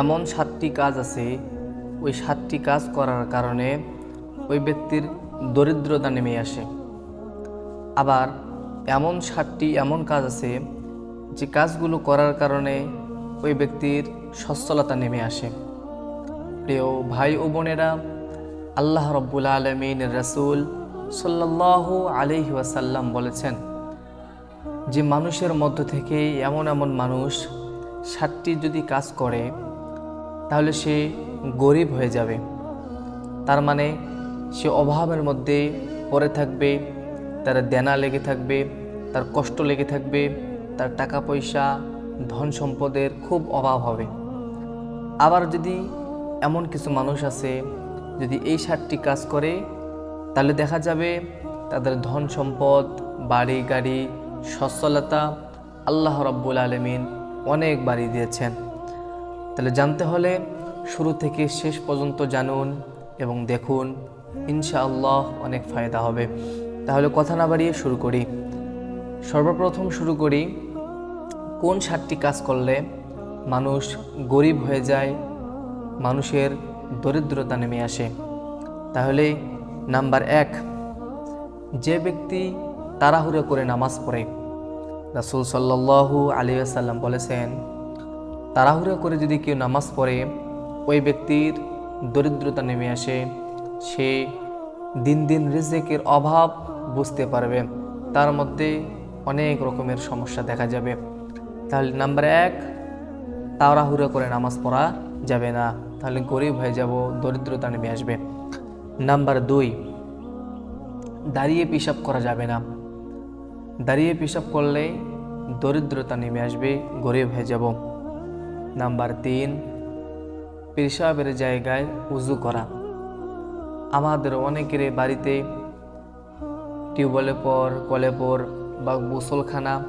এমন সাতটি কাজ আছে, ওই সাতটি কাজ করার কারণে ওই ব্যক্তির দরিদ্রতা নেমে আসে। আবার এমন সাতটি এমন কাজ আছে, যে কাজগুলো করার কারণে ওই ব্যক্তির সচ্ছলতা নেমে আসে। প্রিয় ভাই ও বোনেরা, আল্লাহ রব্বুল আলমিন রসুল সাল্লাহ আলহি ওয়াসাল্লাম বলেছেন, যে মানুষের মধ্য থেকে এমন এমন মানুষ সাতটি যদি কাজ করে তাহলে সে গরিব হয়ে যাবে। তার মানে সে অভাবের মধ্যে পড়ে থাকবে, তার দেনা লেগে থাকবে, তার কষ্ট লেগে থাকবে, তার টাকা পয়সা ধন সম্পদের খুব অভাব হবে। আবার যদি এমন কিছু মানুষ আছে, যদি এই সাতটি কাজ করে, তাহলে দেখা যাবে তাদের ধন সম্পদ বাড়ি, গাড়ি, সচ্ছলতা আল্লাহ রব্বুল আলমিন অনেক বাড়ি দিয়েছেন। তাহলে জানতে হলে শুরু থেকে শেষ পর্যন্ত জানুন এবং দেখুন, ইনশাআল্লাহ অনেক ফায়দা হবে। তাহলে কথা না বাড়িয়ে শুরু করি। সর্বপ্রথম শুরু করি, কোন সাতটি কাজ করলে মানুষ গরিব হয়ে যায়, মানুষের দরিদ্রতা নেমে আসে? তাহলে নাম্বার এক, যে ব্যক্তি তাড়াহুড়ো করে নামাজ পড়ে, রাসুল সাল্লাল্লাহু আলিয়া সাল্লাম বলেছেন তাড়াহুড়ো করে যদি কেউ নামাজ পড়ে, ওই ব্যক্তির দরিদ্রতা নেমে আসে। সে দিন দিন রিজেকের অভাব বুঝতে পারবে। তার মধ্যে অনেক রকমের সমস্যা দেখা যাবে। তাহলে নাম্বার এক, তাড়াহুড়ো করে নামাজ পড়া যাবে না। তাহলে গরিব হয়ে যাব, দরিদ্রতা নেমে আসবে। নাম্বার দুই, দাঁড়িয়ে পেশাব করা যাবে না। দাঁড়িয়ে পেশাব করলে দরিদ্রতা নেমে আসবে, গরিব হয়ে যাব। নাম্বার তিন, পেশাবের জায়গায় উজু করা। আমাদের অনেকের বাড়িতে টিউবওয়েলে পর কলে পর বা গোসলখানা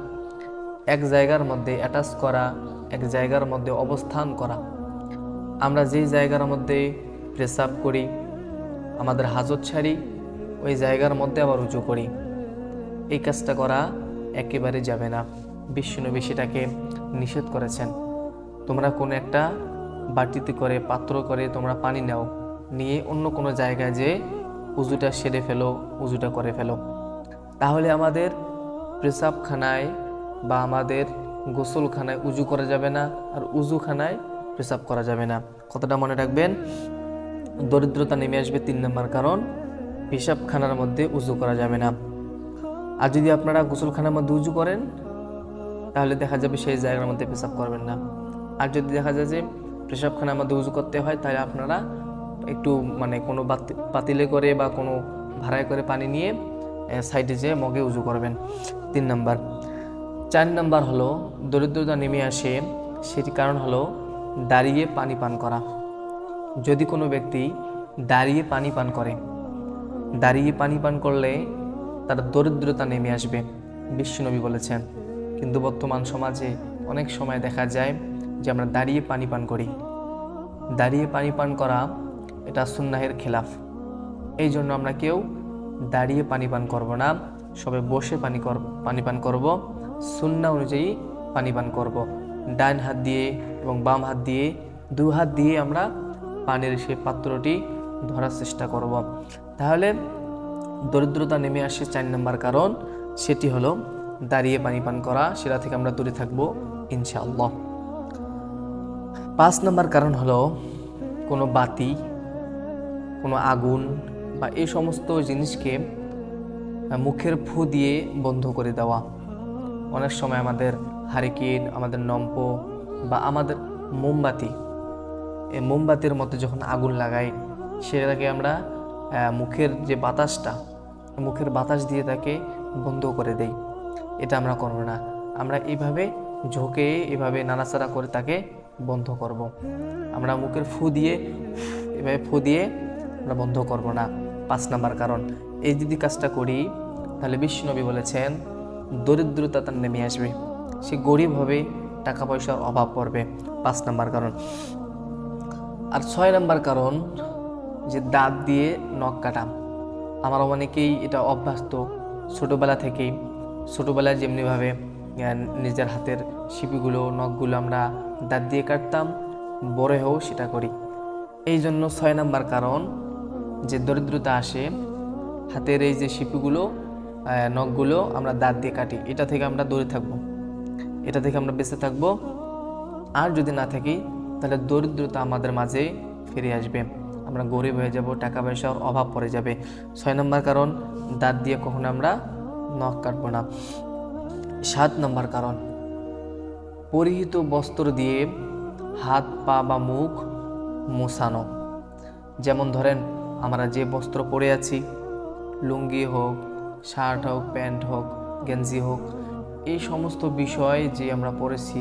এক জায়গার মধ্যে অ্যাটাচ করা, এক জায়গার মধ্যে অবস্থান করা। আমরা যেই জায়গার মধ্যে প্রেসাব করি, আমাদের হাজত ছাড়ি ওই জায়গার মধ্যে আবার উঁচু করি। এই কাজটা করা একেবারে যাবে না। বিশ্বনবী সেটাকে নিষেধ করেছেন। তোমরা কোনো একটা বাটিতে করে, পাত্র করে তোমরা পানি নাও, নিয়ে অন্য কোনো জায়গায় যে উজুটা সেরে ফেলো, উজুটা করে ফেলো। তাহলে আমাদের প্রেসাবখানায় বা আমাদের গোসলখানায় উজু করা যাবে না আর উজুখানায় প্রেসাব করা যাবে না। কতটা মনে রাখবেন? দরিদ্রতা নেমে আসবে তিন নম্বর কারণ, পেশাবখানার মধ্যে উজু করা যাবে না। আর যদি আপনারা গোসলখানার মধ্যে উজু করেন, তাহলে দেখা যাবে সেই জায়গার মধ্যে পেশাব করবেন না। আর যদি দেখা যায় যে পেশাবখানার আমাদের উজু করতে হয়, তাহলে আপনারা একটু মানে কোনো পাতিলে করে বা কোনো ভাড়ায় করে পানি নিয়ে সাইডে যেয়ে মগে উজু করবেন। তিন নাম্বার। চার নাম্বার হলো, দরিদ্রতা নেমে আসে সেটি কারণ হলো দাঁড়িয়ে পানি পান করা। যদি কোনো ব্যক্তি দাঁড়িয়ে পানি পান করে, দাঁড়িয়ে পানি পান করলে তার দরিদ্রতা নেমে আসবে বিশ্বনবী বলেছেন। কিন্তু বর্তমান সমাজে অনেক সময় দেখা যায় যে আমরা দাঁড়িয়ে পানি পান করি। দাঁড়িয়ে পানি পান করা এটা সুন্নাহের খেলাফ। এই জন্য আমরা কেউ দাঁড়িয়ে পানি পান করব না, সবে বসে পানি কর, পানি পান করব, সুন্না অনুযায়ী পানি পান করব। ডান হাত দিয়ে এবং বাম হাত দিয়ে, দু হাত দিয়ে আমরা পানির সেই পাত্রটি ধরার চেষ্টা করব। তাহলে দরিদ্রতা নেমে আসে চার নম্বর কারণ, সেটি হলো দাঁড়িয়ে পানি পান করা, সেটা থেকে আমরা দূরে থাকব ইনশাআল্লাহ। পাঁচ নম্বর কারণ হলো কোনো বাতি, কোনো আগুন বা এই সমস্ত জিনিসকে মুখের ফু দিয়ে বন্ধ করে দেওয়া। অনেক সময় আমাদের হারিকেন, আমাদের নম্প বা আমাদের মোমবাতি, এই মোমবাতির মতো যখন আগুন লাগাই, সেটাকে আমরা মুখের যে বাতাসটা, মুখের বাতাস দিয়ে তাকে বন্ধ করে দেই। এটা আমরা করব না। আমরা এইভাবে ঝোঁকে, এভাবে নাড়াচাড়া করে তাকে বন্ধ করব। আমরা মুখের ফু দিয়ে, এভাবে ফু দিয়ে আমরা বন্ধ করব না। পাঁচ নাম্বার কারণ, এই যদি কাজটা করি, তাহলে বিশ্বনবী বলেছেন, দরিদ্রতা তার নেমে আসবে। সে গরিব হবে টাকা পয়সার অভাব পড়বে। পাঁচ নাম্বার কারণ। আর ছয় নাম্বার কারণ, যে দাঁত দিয়ে নখ কাটা। আমার অনেকেই এটা অভ্যস্ত। ছোটোবেলা থেকেই, ছোটোবেলায় যেমনিভাবে নিজের হাতের শিপিগুলো, নখগুলো আমরা দাঁত দিয়ে কাটতাম, বড় হোক সেটা করি। এই জন্য ছয় নাম্বার কারণ, যে দরিদ্রতা আসে, হাতের এই যে শিপিগুলো নখগুলো আমরা দাঁত দিয়ে কাটি, এটা থেকে আমরা দূরে থাকব। এটা থেকে আমরা বেঁচে থাকব। আর যদি না থাকি, তাহলে দরিদ্রতা আমাদের মাঝে ফিরে আসবে। আমরা গরিব হয়ে যাব, টাকা পয়সার অভাব পড়ে যাবে। ছয় নম্বর কারণ, দাঁত দিয়ে কখনো আমরা নখ কাটবো না। সাত নম্বর কারণ পরিহিত বস্ত্র দিয়ে হাত, পা বা মুখ মোছানো। যেমন ধরেন, আমরা যে বস্ত্র পরে আছি, লুঙ্গি হোক, শার্ট হোক, প্যান্ট হোক, গেঞ্জি হোক, এই সমস্ত বিষয় যে আমরা পড়েছি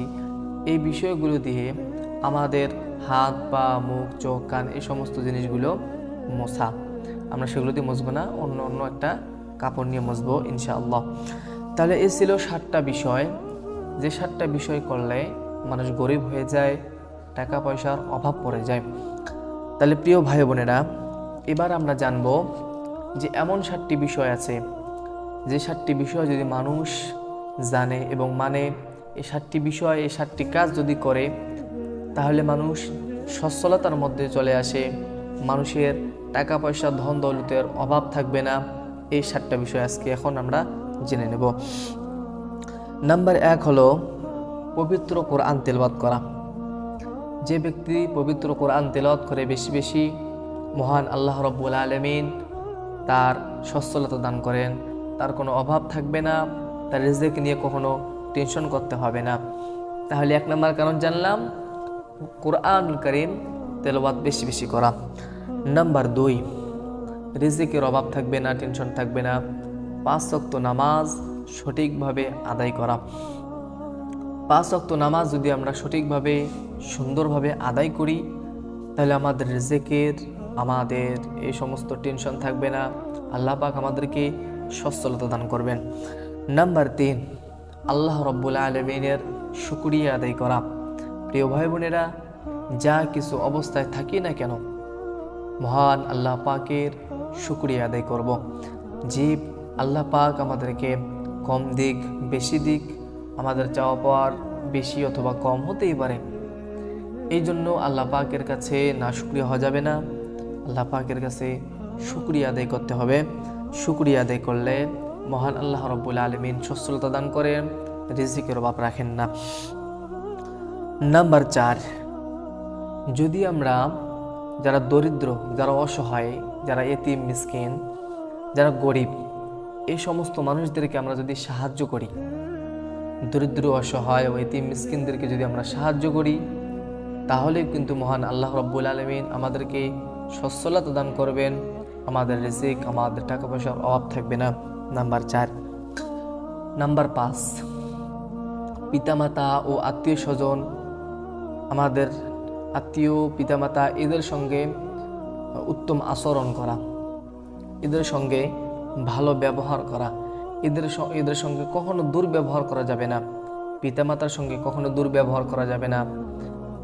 এই বিষয়গুলো দিয়ে আমাদের হাত, পা, মুখ, চোখ, কান, এই সমস্ত জিনিসগুলো মোছা। আমরা সেগুলো দিয়ে মুছবো না, অন্য অন্য একটা কাপড় নিয়ে মুছবো, ইনশাআল্লাহ। তাহলে এ ছিল সাতটা বিষয়। যে সাতটা বিষয় করলে মানুষ গরিব হয়ে যায় টাকা পয়সার অভাব পড়ে যায়। তাহলে প্রিয় ভাই বোনেরা, এবার আমরা জানব যে এমন সাতটি বিষয় আছে, যে সাতটি বিষয় যদি মানুষ জানে এবং মানে এই সাতটি বিষয় এই সাতটি কাজ যদি করে, তাহলে মানুষ সচ্ছলতার মধ্যে চলে আসে। মানুষের টাকা পয়সা ধন দৌলতের অভাব থাকবে না। এই সাতটা বিষয় আজকে এখন আমরা জেনে নেব। নাম্বার এক হলো পবিত্র কোরআন তেলবাদ করা। যে ব্যক্তি পবিত্র কোরআন তেলাওয়াত করে বেশি বেশি মহান আল্লাহ রব্বুল আলমিন তার সচ্ছলতা দান করেন, তার কোনো অভাব থাকবে না, তার রিজেক নিয়ে কখনো টেনশন করতে হবে না। তাহলে এক নম্বর কারণ জানলাম, কোরআনুল করিম তেলাওয়াত বেশি বেশি করা। নাম্বার দুই, রিজিকের অভাব থাকবে না টেনশন থাকবে না। পাঁচ শক্ত নামাজ সঠিকভাবে আদায় করা। পাঁচ অক্ত নামাজ যদি আমরা সঠিকভাবে, সুন্দরভাবে আদায় করি, তাহলে আমাদের রিজেকের, আমাদের এই সমস্ত টেনশন থাকবে না। আল্লাহ পাক আমাদেরকে সচ্ছলতা দান করবেন। নাম্বার তিন, আল্লাহ রব্বুল আলমিনের শুক্রিয়া আদায় করা। প্রিয় ভাই বোনেরা, যা কিছু অবস্থায় থাকি না কেন, মহান আল্লাহ পাকের শুক্রিয়া আদায় করব। যে আল্লাহ পাক আমাদেরকে কম দিক, বেশি দিক, আমাদের চাওয়া পাওয়ার বেশি অথবা কম হতেই পারে। এই জন্য আল্লাহ পাকের কাছে না শুক্রিয়া হওয়া যাবে না। আল্লাহ পাকের কাছে শুক্রিয়া আদায় করতে হবে। শুক্রিয়া আদায় করলে মহান আল্লাহ রব্বুল আলমিন সচ্ছলতা দান করেন, রিজিকের অভাব রাখেন না। নাম্বার চার, যদি আমরা যারা দরিদ্র, যারা অসহায়, যারা এতিম, মিসকিন, যারা গরিব এই সমস্ত মানুষদেরকে আমরা যদি সাহায্য করি, দরিদ্র, অসহায় ও এতিম মিসকিনদেরকে যদি আমরা সাহায্য করি তাহলে কিন্তু মহান আল্লাহ রব্বুল আলমিন আমাদেরকে সচ্ছলতা দান করবেন। আমাদের রিজিক, আমাদের টাকা পয়সার অভাব থাকবে না। নাম্বার চার। নাম্বার পাঁচ। পিতামাতা ও আত্মীয় স্বজন, আমাদের আত্মীয় পিতামাতা এদের সঙ্গে উত্তম আচরণ করা। এদের সঙ্গে ব্যবহার করা। এদের এদের সঙ্গে কখনো দুর্ব্যবহার করা যাবে না। পিতামাতার সঙ্গে কখনো দুর্ব্যবহার করা যাবে না।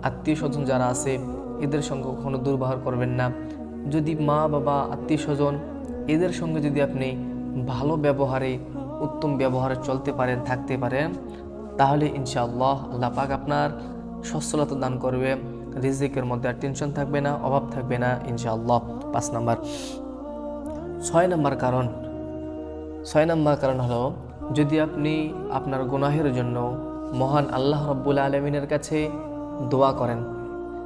আত্মীয় স্বজন যারা আছে, এদের সঙ্গে কখনো দুর্ব্যবহার করবেন না। যদি মা, বাবা আত্মীয় স্বজন এদের সঙ্গে যদি আপনি ভালো ব্যবহারে, উত্তম ব্যবহারে চলতে পারেন, থাকতে পারেন, তাহলে ইনশাআল্লাহ আল্লাহ পাক আপনার সচ্ছলতা দান করবে। রিজিকের মধ্যে আর টেনশন থাকবে না, অভাব থাকবে না ইনশাআল্লাহ। পাঁচ নাম্বার। ছয় নাম্বার কারণ ছয় নম্বর কারণ হলো, যদি আপনি আপনার গুনাহের জন্য মহান আল্লাহ রব্বুল আলমিনের কাছে দোয়া করেন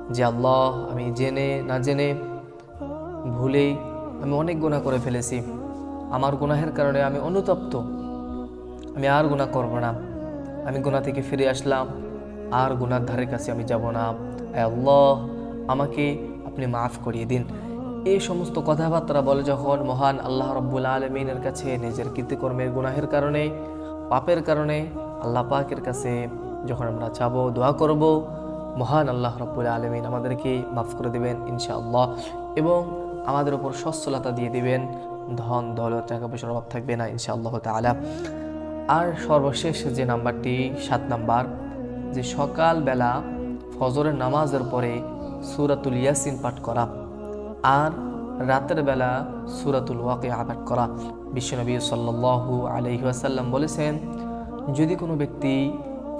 যে, আল্লাহ, আমি জেনে না জেনে ভুলেই আমি অনেক গুণা করে ফেলেছি। আমার গুনাহের কারণে আমি অনুতপ্ত। আমি আর গুণা করব না। আমি গুণা থেকে ফিরে আসলাম। আর গুনার ধারের কাছে আমি যাব না। আল্লাহ, আমাকে আপনি মাফ করিয়ে দিন। এই সমস্ত কথাবার্তা বলে যখন মহান আল্লাহ রব্বুল আলমিনের কাছে নিজের কৃতিকর্মের গুনাহের কারণে, পাপের কারণে আল্লাহ পাকের কাছে যখন আমরা চাবো দোয়া করব, মহান আল্লাহ রব্বুল আলমিন আমাদেরকে মাফ করে দেবেন ইনশাআল্লাহ এবং আমাদের উপর সচ্ছলতা দিয়ে দিবেন। ধন, দৌলত, টাকা পয়সার অভাব থাকবে না ইনশাআল্লাহ তালা আর সর্বশেষ যে নাম্বারটি, সাত নাম্বার, যে সকালবেলা ফজরের নামাজের পরে সুরাতুল ইয়াসিন পাঠ করা। আর রাতের বেলা সুরাতুল ওয়াকে পাঠ করা। বিশ্বনবী সাল্লু আলহি আসাল্লাম বলেছেন, যদি কোনো ব্যক্তি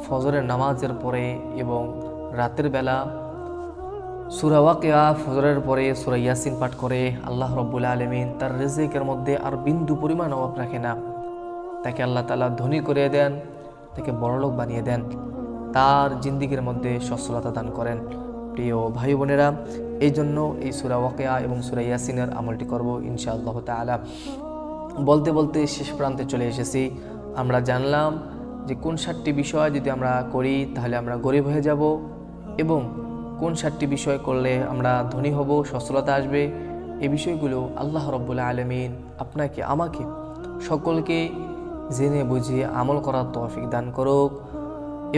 ফজরের নামাজের পরে এবং রাতের বেলা সুরা ওয়াকিয়া ফজরের পরে সুরা ইয়াসিন পাঠ করে, আল্লাহ রব্বুল আলমিন তার রেজেকের মধ্যে আর বিন্দু পরিমাণ অভাব রাখে না। তাকে আল্লাহ তালা ধনী করে দেন, তাকে বড়লোক বানিয়ে দেন, তার জিন্দিগির মধ্যে সচ্ছলতা দান করেন। প্রিয় ভাই বোনেরা এই জন্য এই সুরা ওয়াকিয়া এবং সুরা ইয়াসিনের আমলটি করব ইনশাআল্লাহ তালা বলতে বলতে শেষ প্রান্তে চলে এসেছি। আমরা জানলাম যে কোন সাতটি বিষয় যদি আমরা করি, তাহলে আমরা গরিব হয়ে যাব এবং কোন সাতটি বিষয় করলে আমরা ধনী হব, সচ্ছলতা আসবে এই বিষয়গুলো আল্লাহ রব্বুল্লা আলমিন আপনাকে, আমাকে সকলকে জেনে বুঝিয়ে আমল করার তৌফিক দান করুক।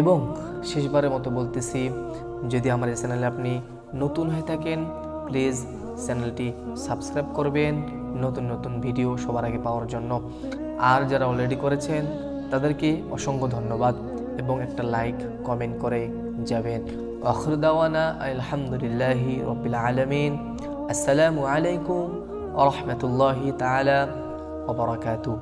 এবং শেষবারের মতো বলতেছি যদি আমার এই চ্যানেলে আপনি নতুন হয়ে থাকেন প্লিজ চ্যানেলটি সাবস্ক্রাইব করবেন। নতুন নতুন ভিডিও সবার আগে পাওয়ার জন্য। আর যারা অলরেডি করেছেন, তাদেরকে অসংখ্য ধন্যবাদ এবং একটা লাইক কমেন্ট করে যাবেন। আখরদাওয়ানা আলহামদুলিল্লাহি রবিল আলমিন। আসসালামু আলাইকুম আ রহমতুল্লাহি তালা ওবরাকাতু